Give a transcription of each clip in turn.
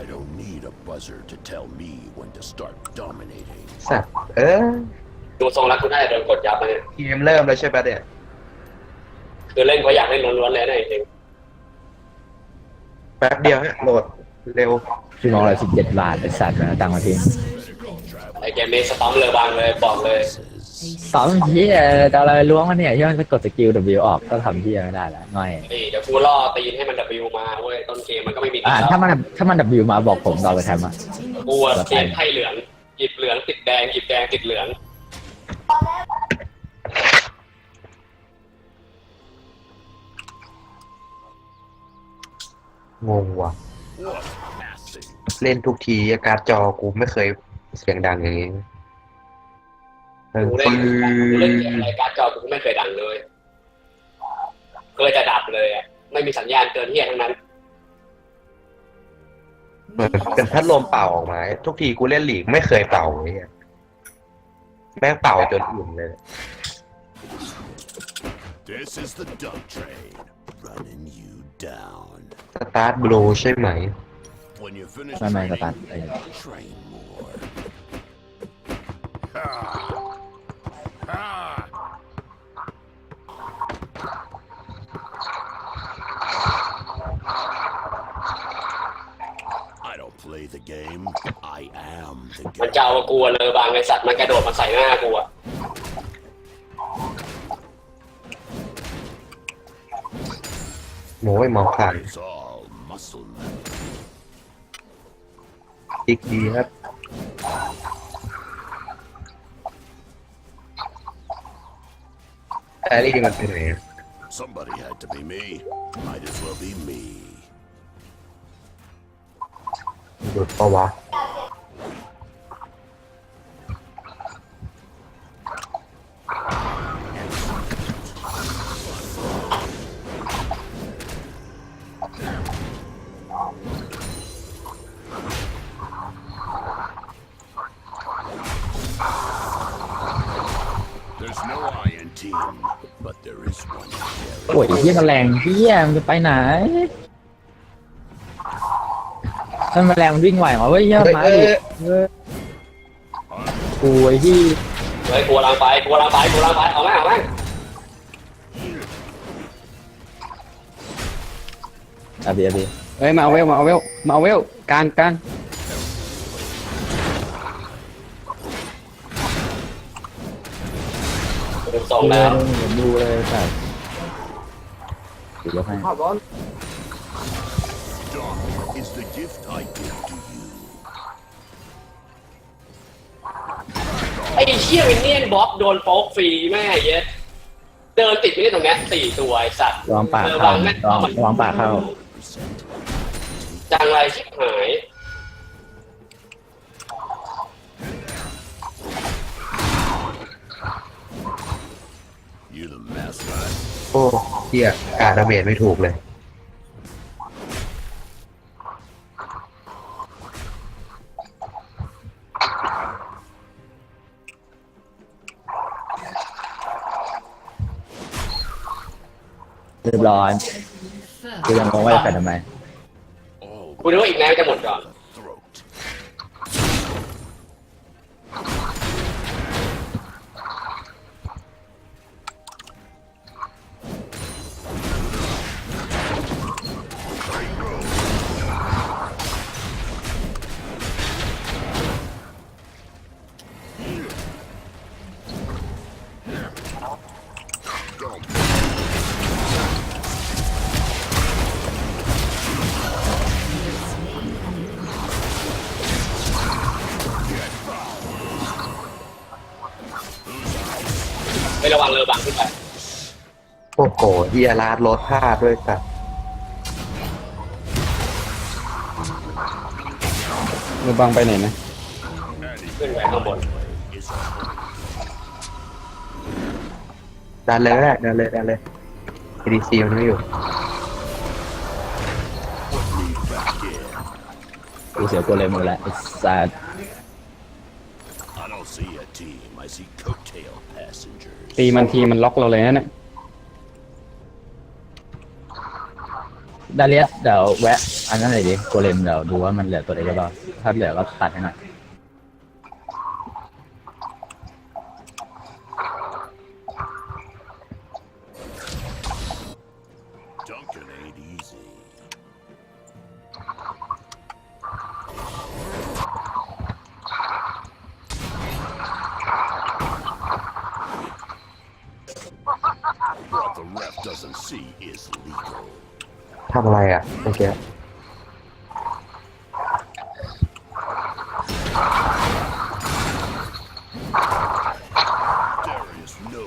I don't need a buzzer to tell me when to start dominating. สัตว์เออดูทรงแล้วกูน่าจะโดนกดยับมาเนี่ยเกมเริ่มแล้วใช่ปะเนี่ยคือเล่นก็อยากเล่นล้วนๆเลยนะจริงแป๊บเดียวฮะโหลดเร็วชั่วโมงละสิบเจ็ดบาทไอสัตว์นะตังค์มาทิ้งๆไอเกมนี้สตอมเลยบางเลยบอกเลย สองเฮียจะเอาอะไรล้วงมันเนี่ยที่มันจะกดสกิล W ออกก็ทำเฮียไม่ได้แล้วง่อยนี่เดี๋ยวกูล่อตีนให้มัน W มาเว้ยต้นเกมมันก็ไม่มีอ่าแล้วถ้ามันถ้ามัน W มาบอกผมเราไปทำอะกูอะเกมไพ่เหลืองหยิบเหลืองติดแดงหยิบแดงติดเหลืองงงว่ะ What passing? เล่นทุกทีอาการดจอกูไม่เคยเสียงดังอย่างนี้เออ กูเล่นปืกูเล่นนเกมอะไรการ์ดจอกูไม่เคยดังเลยเคยจะดับเลยอะไม่มีสัญญาณเตือนเฮียทั้งนั้น เหมือนเป็นพัดลมเป่าออกมา ทุกทีกูเล่นหลีกไม่เคยเป่าเลยอะแม่งเป่าจนอุ่นเลย This is the dog train, running you down. สตาร์ทบลูใช่ไหม When you finish ไม่ไม่ส training, ตาร์ทเออ train more. Ha! Ha! I don't play the game. I am the มัน game. จะเอากูเลยบางไอสัตว์มันกระโดดมาใส่หน้ากูอะโม้ยมองผ่าน It's all muscle memory. อีกดีครับ แต่นี่มันเป็นไง Somebody had to be me. Might as well be me. หลุดปะวะ โอ้ยเฮียแมลงเฮียมจะไปไหนถ้านแมลงมันวิ่งไหวเหรอเว้ยเฮียมมาดิเออกูไอ้ที่เฮ้ยกูกำลังไปกูกำลังไปกูกำลังไปเอาแม่งเอาแม่อะเบียร์เบีเฮ้ยมาเอาเวลมาเอาเวลมาเอาเวลกลางกลางดูทรงแล้วดูเลยใส่ดูยกให้ Dog is the gift I give to you. ไอ้เชี่ยวินเนียนบ็อกโดนโป๊กฟรีแม่เย็ดเดินติดไม่ได้ตรงเนี้ยสี่ตัวไอ้สัตว์ระวังปากเออเข้าวางแม่งระวังระวังปากเข้าจังไรชิบหาย You the mascot. โอ้เฮียกาดาเมจไม่ถูกเลย เรียบร้อยกูยังงงว่าจะไปทำไม All กูนึกว่าอีกแนวจะหมดก่อน เรือบังขึ้นไปโอ้โหเฮียลาดรถพลาดด้วยสัตว์มือบังไปไหนนะ ขึ้นไปข้างบน Is ดันเลยแรกดันเลยดันเลย ADC มันไม่อยู่ need back in. กูเสียกูเลยหมดแล้วไอ้สัส I ตีมันทีมันล็อกเราเลยนะเนี่ยดาเลียสเดี๋ยวแวะ อันนั้นเลยดิโกเลมเดี๋ยวดูว่ามันเหลือตัวไหนได้บ้างถ้าเหลือก็ตัดให้หน่อย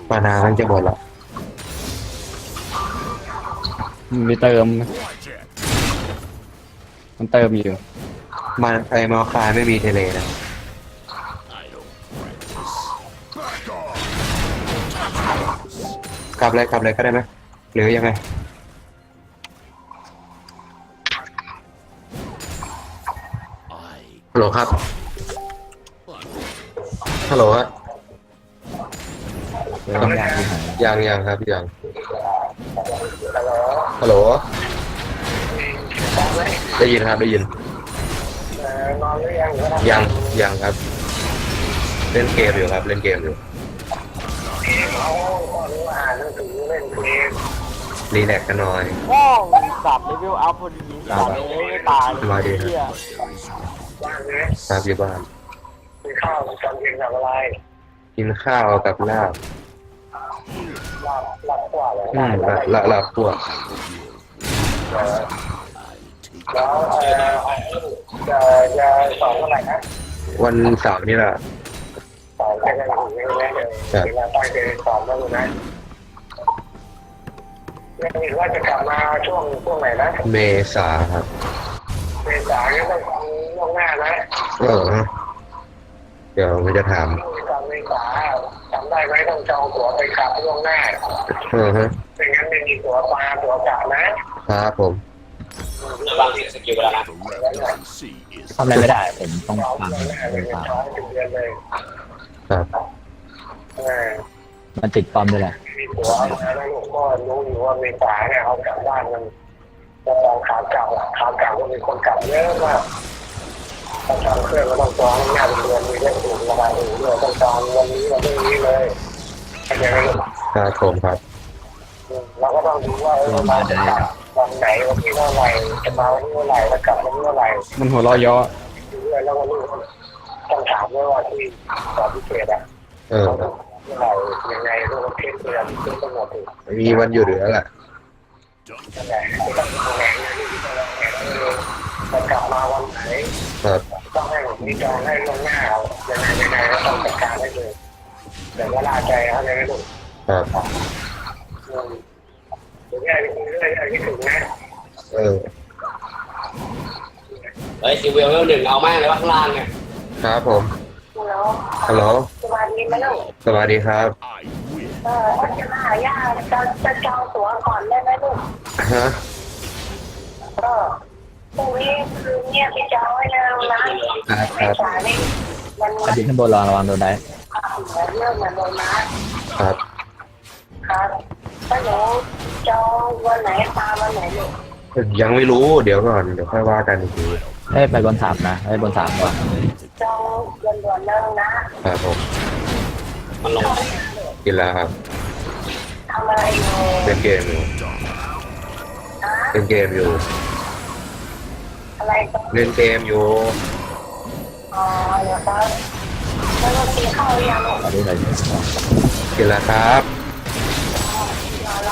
มานามันจะหมดละมีเติม Watch it. มันเติมอยู่มันไอมาคายไม่มีเทเลนะ I don't practice. Back off. กลับเลยกลับเลยก็ได้ไหมหรือยังไง I ฮัลโหลครับ ฮัลโหลฮะ ต้องยากที่หายยังยังครับยังฮัลโหลได้ยินครับได้ยินยังยังครับ เล่นเกมอยู่ครับ เล่นเกมอยู่รีแลกซ์กันหน่อยห้องสับเลเวลอัพพอดีสับเลยไม่ตายสบายดีครับเหี้ยครับอยู่บ้านกินข้าวตอนเย็นกับอะไร กินข้าวกับลาบ หลับหลับกว่าเลยอืมลาลาลาบพวกแล้วเอ่อจะจะสอนเมื่อไหร่นะวันเสาร์นี่แหละสอนไปกันถึงยังไงเลยเวลาตั้งใจสอนแล้วนะยังเห็นว่าจะกลับมาช่วงช่วงไหนนะเมษาครับ เมษายนต้องฟังล่วงหน้านะเออ เดี๋ยวผมจะถาม ตอนเมษาจำได้ไหม ต้องจองตั๋วไปกลับล่วงหน้าเออฮะไม่งั้นไม่มีตั๋วมาตั๋วกลับนะครับผมบางทีสกิลแล้วนะ the ref doesn't see is ทำอะไรไม่ได้ ผมต้องจองฟังล่วงหน้าเลเป็ยนเป็นฟังท้องถึงเดือนเลยครับเออมันติดปลอมด้วยแหละมีตัวเอามาแล้วลูกก็รู้อยู่ว่าเมษาเนี่ยเขากลับบ้านมันจะจองขาเก่าขาเก่าก็มีคนกลับเยอะมากต้องจองเครื่องก็ต้องจองหน้าเป็นเดือนมีเรื่องถูกระบายอู่ด้วยต้องจองวันนี้วันนี้เลยเข้า ใจไหมลูกครับผมครับอืมเราก็ต้องดูว่าเออเราจะกลับวันไหนวันที่เท่าไหร่จะมาวันที่เท่าไหร่แล้วกลับวันที่เท่าไหร่มันหัวเร้อยย่อดูด้วยแล้วก็ลูกต้องถามด้วยว่าที่ตอนพิเศษอะเออเขาเมื่อไหร่ยังไงลูกเทศเดือนที่กำหนดอยู่มีวันหยุดเหลือแหละนั่นแหละไม่ต้องดูแลเรื่องที่ต้องแข่งเลยจะกลับมาวันไหนครับต้องให้ผมมีจองให้ล่วงหน้ายังไงยังไงก็ต้องจัดการให้เลย แต่ว่าลาใจเขาเลยไม่รู้ครับอืมเดี๋ยวนี้ไอ้เรื่องไอ้ที่ถึงนะเออเฮ้ยซิเวลหนึ่งเอาแม่งเลยว่าข้างล่างเนี่ยครับผมแล้วฮัลโหลสวัสดีไหมลูกสวัสดีครับ I win. เออจะมาหาย่าจะจะจองตั๋วก่อนได้ไหมลูกฮะเออพรุ่งนี้คืนเนี่ยพี่จองไว้แล้วนะครับครับสายนี่มันอามันทิตย์ข้างบนระวังระวังโดนได้ เริ่มมาลงนะครับ ครับถ้าหนูจองวันไหนตามวันไหนลูกยังไม่รู้เดี๋ยวก่อนเดี๋ยวค่อยว่ากันอีกทีเฮ้ยไปบนสามนะเฮ้ยบนสามก่อนจองด่วนๆเริ่มนะครับผมมันลงกินแล้วครับทำอะไรอยู่เล่นเกมอยู่ฮะเล่นเกมอยู่ อะไรก็เล่นเกมอยู่อ๋อเดี๋ยวครับ แล้วเรากินข้าวหรือยังลูกอันนี้อะไรเนี่ยกินแล้วครับอะไร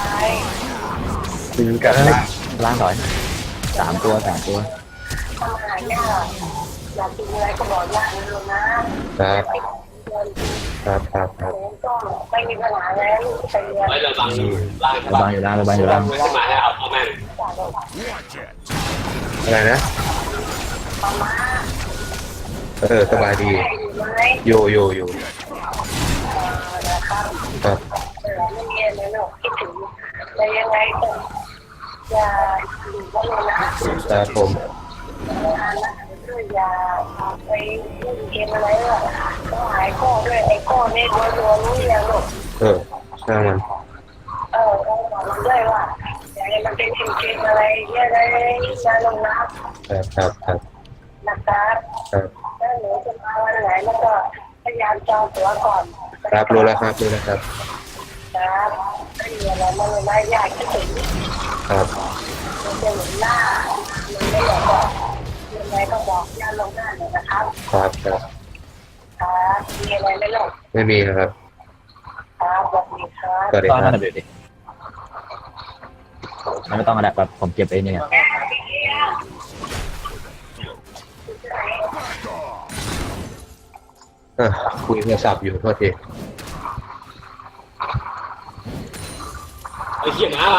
กินกันเฮ้ยล่างถอยสามตัวสามตัวทำอาหารเนี่ยอยากกินอะไรก็บอกย่าเลยลูกนะครับเดินครับครับครับเดินก็ไม่มีปัญหาแล้วลูกไปเรียนเฮ้ยเราบังล่างใช่ระปะวังอยู่ล่างระวังอยู่ล่างขึ้นมาให้เอาเอาแม่ง Watch it. อะไรนะมาม่า เออสบายดีอยู่ไหมอยู่อยู่อยู่เออนะครับครับเออไม่มีอะไรหรอกคิดถึงแต่ยังไงก็อย่าอยู่บ้านเลยนะครับผมงานนะคืออย่าไปเล่นเกมอะไรหรอกก็หายโก้ด้วยไอ้โก้นี่รัวรัวๆรู้ยังลูกเออช่างมัน เออต้องบอกมันด้วยว่าอย่าให้มันเป็นสิ่งกินอะไรเยอะเลยยาลงน้ครับ ครับครับำนะครับครับถ้า หนูจะมาวันไหนแล้วก็พยายามจองตั๋วก่อนครับรู้แล้วครับรู้แล้วครับ ครับไม่มีอะไรมันไม่ยากที่สุดครับมันจะหนุนหน้ามันไม่อยากบอกยังไงก็บอกยาลงหน้าหน่อยนะครับครับครับครับมีอะไรไหมลูกไม่มีนะครับครับสวัสดีครับสวัสดีต้องครันั่บนแหละเดี๋ยวดิมันไม่ต้องอะไรแบบผมเก็บเองเนี่ย อะคุยโทรศัพท์อยู่โทษที ไอ้เหี้ยหมาห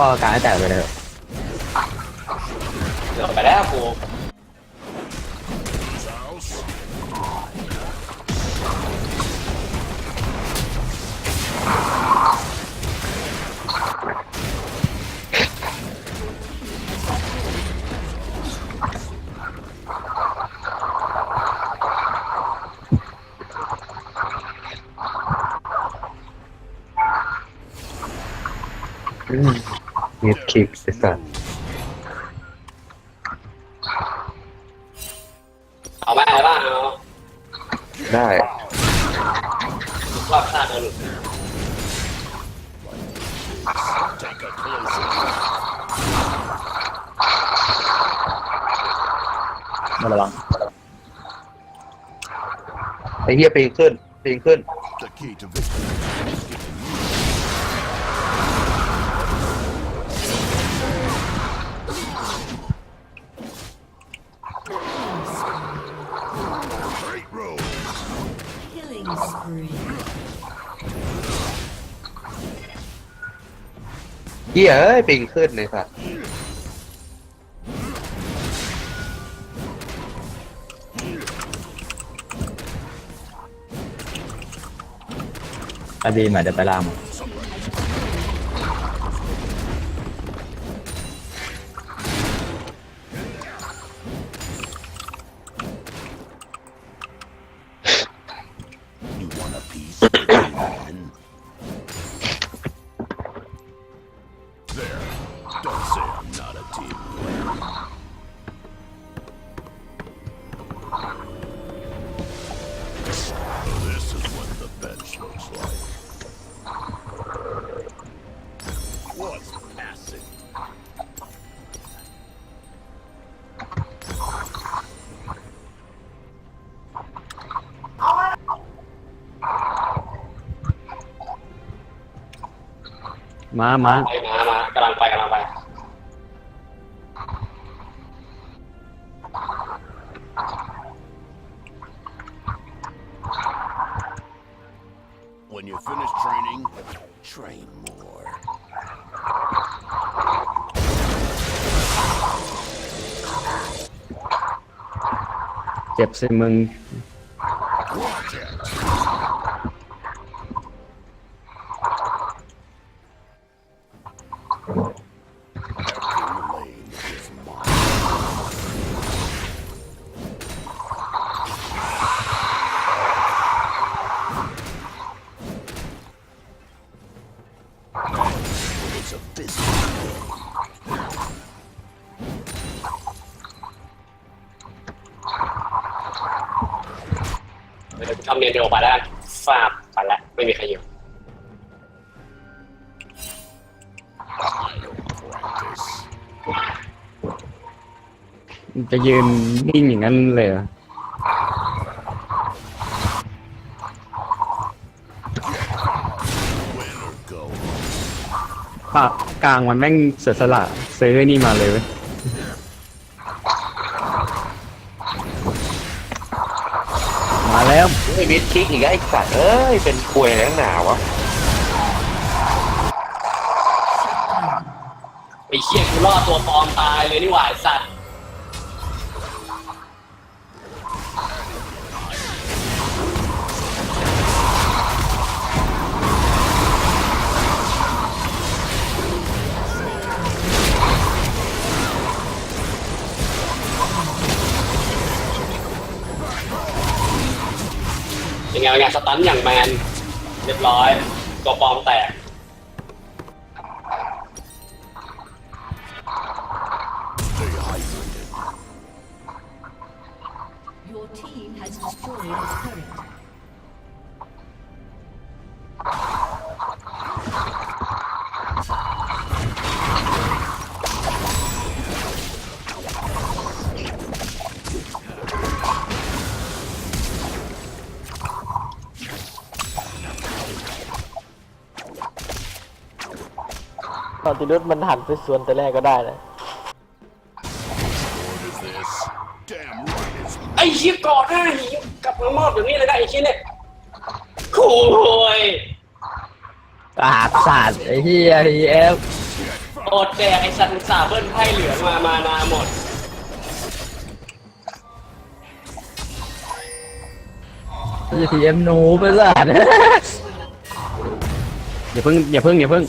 ก็การให้แตกไปเลย เกือบไปแล้วกู มิดคิกไอ้สัตว์เอาไหมอะไรบ้างเอาได้รอบชาติเดิน Take a closer look. มาระวังไอ้เหี้ยปีนขึ้นปีนขึ้น The key to victory. เหี้ยเอ้ยปิงขึ้นเลยสัตว์อดีมอาจจะไปล่ามัน ม้าม้าไปมามากำลังไปกำลังไป When you finish training, train more. เจ็บสิมึง ทำเนียนเดียวไปแล้วกันฟาบไปแล้วไม่มีใครอยู่ Practice. จะยืนนิ่งอย่างนั้นเลยเหรอ กกลางมันแม่งเสียสละซื้อไอ้นี่มาเลยเว้ยมาแล้วไอ้มิดคิกอีกแล้วไอ้สัตว์เอ้ย เป็นควยแรงหนาวะไอ้เชี่ยกูรอดตัวปลอมตายเลยนี่หว่าไอ้สัตว์ ไงสตันอย่างแมนเรียบร้อยตัวปลอมแตก ตอนติรุสมันหันไปสวนแต่แรกก็ได้นะ What is this? Damn right it's ไอ้เชี่ยก่อนหน้าหีกลับมามอบอย่างนี้เลยนะไอ้เชี่ยเนี่ยคุยสาดสาดไอ้เหี้ยทีเอฟอดแดกไอ้สัตว์อุตสาห์เบิ้ลไพ่เหลืองมามานาหมดทีเอฟหนูไปสาดอย่าเพิ่งอย่าเพิ่งอย่าเพิ่ง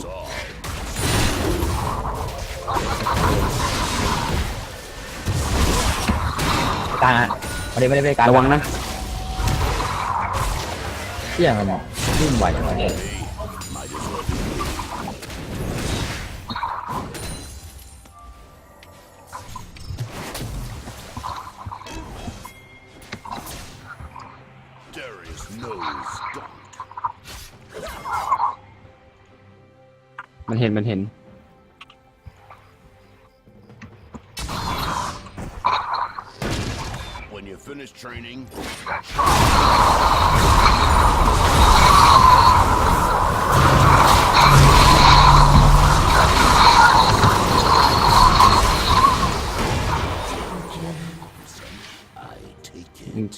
กลางอะไม่ได้ไม่ได้ไปกลางระวังนะเชี่ยมันวิ่งไหวจังวะ Darius knows dunk. มันเห็นมันเห็น When you finish training,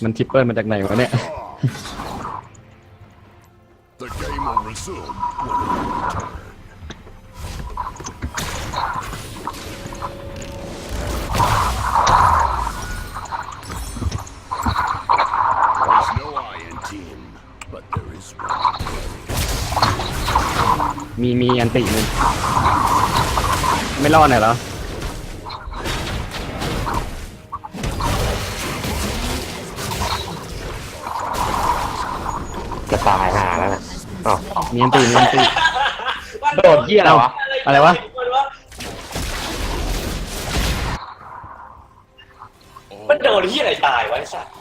มันทิปเปิลมาจากไหนวะเนี่ย มีมีอันติหนึงไม่รอดหน่อยเหรอจะตายหาแล้วนะอ้าวมีอันติมีอันติ โดดเหี้ยอะไรวะ อะไรวะ มันโดนที่อะไรตายวะไอ้สัตว์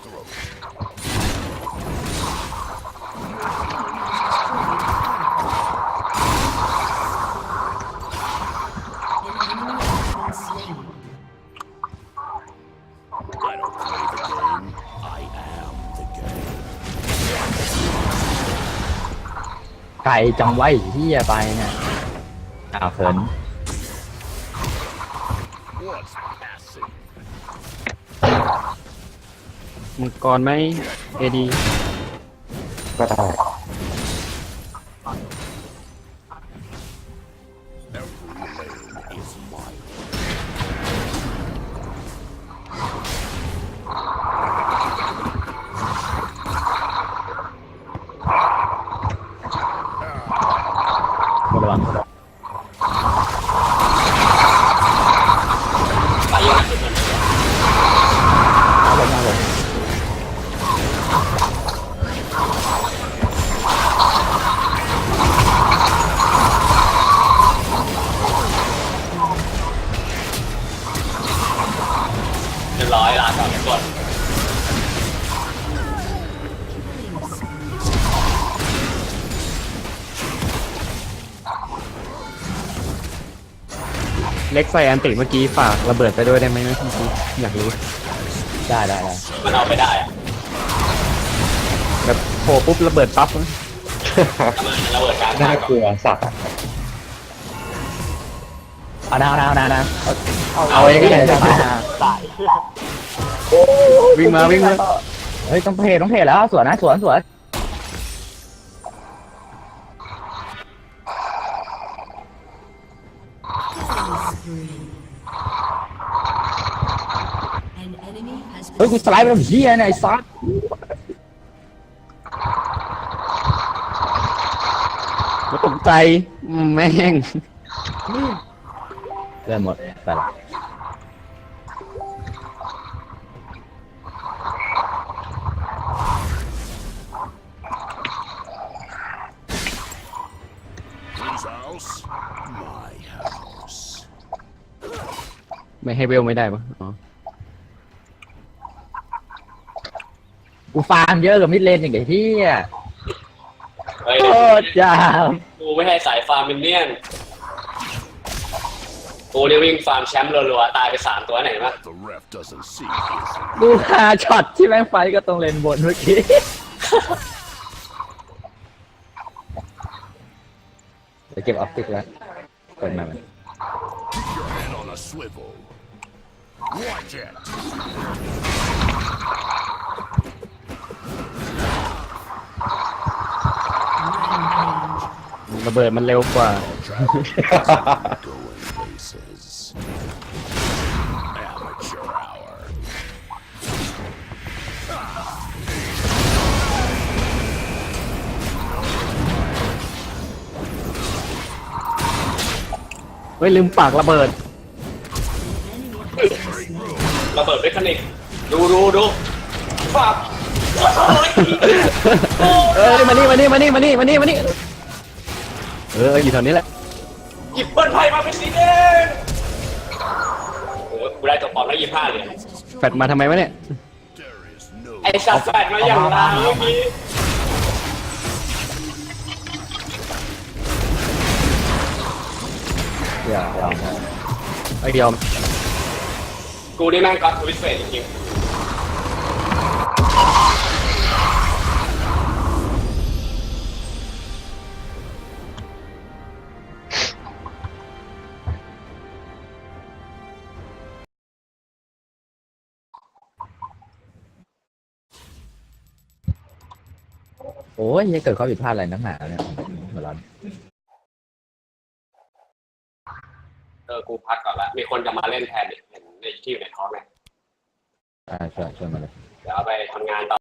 ไก่จังไว้เหี้ยไปเนี่ยอ้าวเขิน What's passing? มังกรไหมเอดีก็ได้ เล็กใส่อันติเมื่อกี้ฝากระเบิดไปด้วยได้ไหมนะพี่กี้อยากรู้ได้ได้ได้มันเอาไปได้อะแบบโผล่ปุ๊บระเบิดปั๊บมันระเบิดกลางน่ากลัวสัตว์เอานะเอานะเอานะเอานะเอาเอาอย่างนี้เลยจะตายนะตายวิ่งมาวิ่งมาเฮ้ยต้องเพจต้องเพจแล้วสวนนะสวนสวน เฮ้ยกูสไลด์ไปแล้วเฮียเนี่ยไอ้ซัดกูตกใจแม่งเลื่อนหมดไปละไม่ให้เวลไม่ได้ปะอ๋อ กูฟาร์มเยอะกับมิดเลนอย่างไอ้ที่เฮ้ยโคตรยาวกูไม่ให้สายฟาร์มมินเนี่ยนกูเนี่ยวิ่งฟาร์มแชมป์รัวๆตายไปสามตัวไหนมา The ref doesn't see his ดูคาช็อตที่แม่งไฟก็ตรงเลนบนเมื่อกี้ จะเก็บออปติกแล้วเปิดมามัน Keep your head on a swivel. Watch it. ระเบิดมันเร็วกว่า Going places. Amateur hour. เฮ้ยลืมปากระเบิด ระเบิดเมคานิกดูดูดูฟาบโอ้ย เอ้ยมานี่มานี่มานี่มานี่มานี่มานี่ เอออยู่แถวนี้แหละหยิบเบิ้ลไพ่มาเป็นสีแดงโอ้ยกูได้ตัวปลอมแล้วยี่ห้าเหรียญ has destroyed แฟดมาทำไมวะเนี่ย There is no ไอ้สัตว์แฟดมาอย่างไรเมื่อกี้อย่าอย่าไอ้เดียวกูนี่แม่งก็ทวิสเฟสจริงโอ้ยยังเกิดข้อผิดพลาดอะไรนักหนาเนี่ยหัวร้อนๆเออกูพักก่อนละ มีคนจะมาเล่นแทนดิเห็นในที่อยู่ในคอร์สไหมอ่าช่วยช่วยมาเลย เดี๋ยวเอาไปทำงานต่อ